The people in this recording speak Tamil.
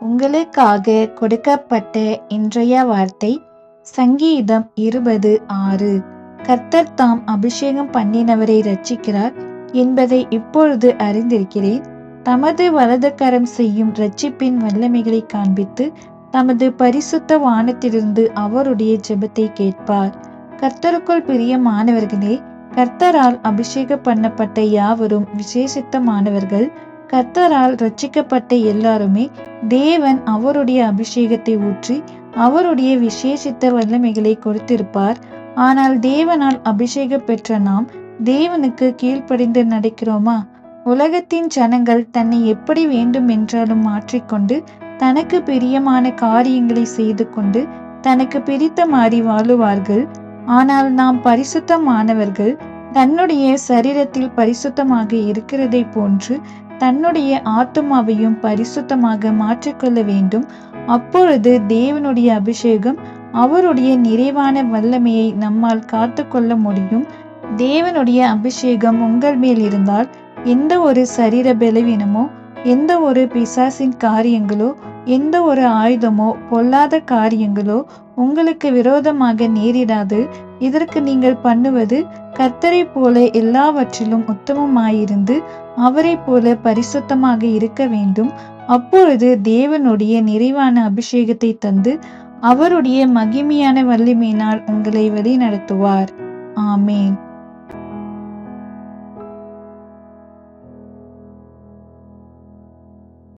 உங்களுக்காக கொடுக்கப்பட்ட இன்றைய வார்த்தை சங்கீதம் இருபது ஆறு. கர்த்தர் தாம் அபிஷேகம் பண்ணினவரை ரட்சிக்கிறார் என்பதை இப்பொழுது அறிந்திருக்கிறேன். தமது வலது கரம் செய்யும் ரட்சிப்பின் வல்லமைகளை காண்பித்து தமது பரிசுத்த வானத்திலிருந்து அவருடைய ஜெபத்தை கேட்பார். கர்த்தருக்குள் பிரியமானவர்களே கர்த்தரால் அபிஷேகம் பண்ணப்பட்ட யாவரும் விசேஷித்தமானவர்கள். கர்த்தரால் ரட்சிக்கப்பட்ட எல்லாருமே தேவன் அவருடைய அபிஷேகத்தை ஊற்றி அவருடைய விசேஷித்த வல்லமைகளை கொடுத்திருப்பார். ஆனால் தேவனால் அபிஷேகம் பெற்ற நாம் தேவனுக்கு கீழ்ப்படிந்து நடக்கிறோமா? உலகத்தின் ஜனங்கள் தன்னை எப்படி வேண்டும் என்றாலும் மாற்றிக்கொண்டு தனக்கு பிரியமான காரியங்களை செய்து கொண்டு தனக்கு பிடித்த மாறி வாழுவார்கள். ஆனால் நாம் பரிசுத்தமானவர்கள் தன்னுடைய சரீரத்தில் பரிசுத்தமாக இருக்கிறதை போன்று தன்னுடைய ஆத்மாவையும் பரிசுத்தமாக மாற்றிக்கொள்ள வேண்டும். அப்பொழுது தேவனுடைய அபிஷேகம் அவருடைய நிறைவான வல்லமையை நம்மால் காத்து கொள்ள முடியும். தேவனுடைய அபிஷேகம் உங்கள் மேல் இருந்தால் எந்த ஒரு சரீர பலவீனமோ எந்த ஒரு பிசாசின் காரியங்களோ எந்த ஒரு ஆயுதமோ பொல்லாத காரியங்களோ உங்களுக்கு விரோதமாக நேரிடாது. இதற்கு நீங்கள் பண்ணுவது கர்த்தரை போல எல்லாவற்றிலும் உத்தமமாயிருந்து அவரை போல பரிசுத்தமாக இருக்க வேண்டும். அப்பொழுது தேவனுடைய நிறைவான அபிஷேகத்தை தந்து அவருடைய மகிமையான வல்லிமையினால் உங்களை வழி நடத்துவார் ஆமேன்.